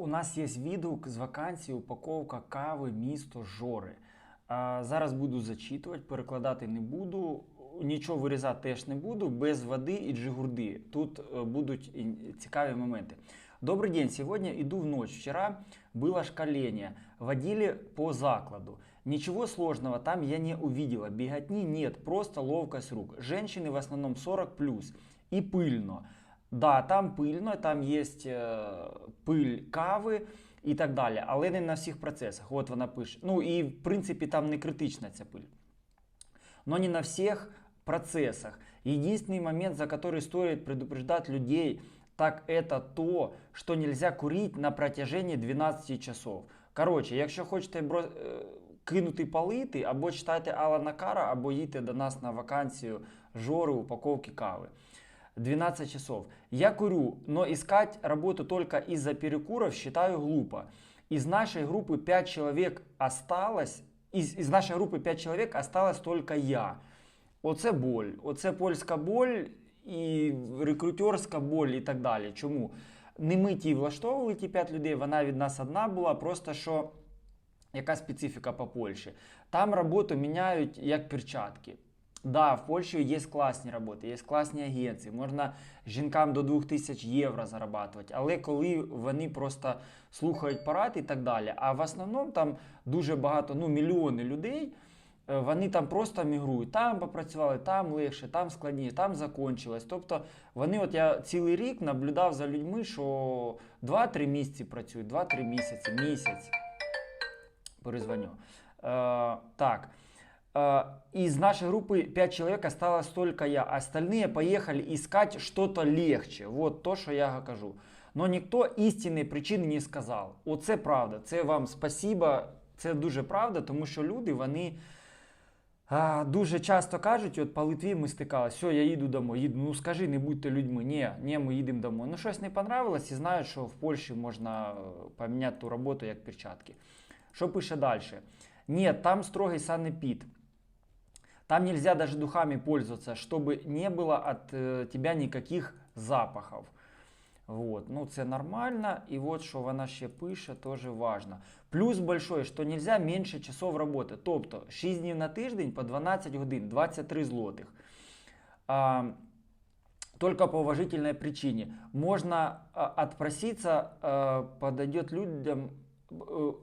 У нас є відгук з вакансії упаковка кави місто Жори. А, зараз буду зачитувати, перекладати не буду. Нічого вирізати теж не буду, без води і джигурди. Тут е, будуть і цікаві моменти. Добрый день, сегодня иду в ночь. Вчера было шкаление. Водили по закладу. Ничего сложного там я не увидела. Беготни нет, просто ловкость рук. Женщины в основном 40 плюс. И пыльно. Да, там пильно, там є е, пиль кави і так далі, але не на всіх процесах. От вона пише. Ну і в принципі там не критична ця пиль. Но не на всех процессах. Единственный момент, за который стоит предупреждать людей, так это то, что нельзя курить на протяжении 12 часов. Коротше, якщо хочете бро... е, кинути палити, або читайте Алана Кара, або їдьте до нас на вакансію жори упаковки кави. 12 часов. Я курю, но искать работу только из-за перекуров считаю глупо. Из нашей группы 5 человек осталось, из, из нашей группы 5 человек осталось только я. Оце боль. Оце польська боль і рекрутерська боль і так далі. Чому? Не ми ті влаштовували ті 5 людей, вона від нас одна була, просто що яка специфіка по Польщі. Там роботу міняють як перчатки. Да, в Польщі є класні роботи, є класні агенції, можна жінкам до 2000 євро зарабатувати, але коли вони просто слухають парад і так далі, а в основному там дуже багато, ну мільйони людей, е, вони там просто мігрують, там попрацювали, там легше, там складніше, там закончилось. Тобто вони, от я цілий рік наблюдав за людьми, що 2-3 місяці працюють, 2-3 місяці, місяць. Перезвоню. Э, так Э, из нашей группы 5 человек осталось только я. Остальные поехали искать что-то легче. Вот то, що я кажу. Но ніхто істинної причини не сказав. Оце правда. Це вам спасіба. Це дуже правда, тому що люди, вони. А, дуже часто кажуть, от по Литві ми стикалися, все, я їду домой. Їду. Ну скажи, не будьте людьми. Ні, ні, ми їдемо домой. Ну щось не понравилось і знають, що в Польщі можна е, поміняти ту роботу як перчатки. Що пише далі? Ні, там строгий санепід. Там нельзя даже духами пользоваться, чтобы не было от э, тебя никаких запахов. Вот. Ну, це нормально. І от що вона ще пише, теж важно. Плюс большой, що нельзя менше часов роботи. Тобто 6 днів на тиждень по 12 годин, 23 злотих. А, только по уважительной причине. Можно а, отпроситься, а, подойдет людям,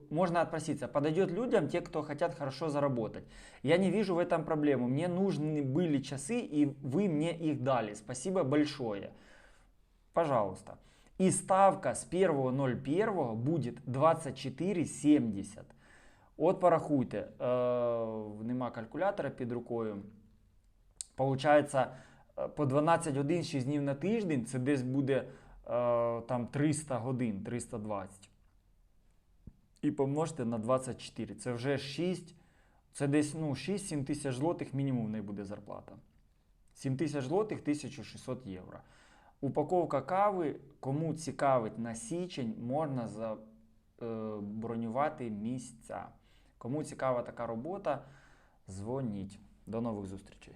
можно отпроситься, подойдет людям те, кто хотят хорошо заработать. Я не вижу в этом проблему. Мне нужны были часы, и вы мне их дали. Спасибо большое. Пожалуйста. И ставка с 1.01 будет 24,70. От порахуйте, е, нема калькулятора під рукою. Получається, е, по 12 годин 6 днів на тиждень це десь буде е, там 300 годин, 320. І помножте на 24. Це вже 6, це десь ну, 6-7 тисяч злотих мінімум в неї буде зарплата. 7 тисяч злотих 1600 євро. Упаковка кави, кому цікавить на січень, можна забронювати місця. Кому цікава така робота, дзвоніть. До нових зустрічей.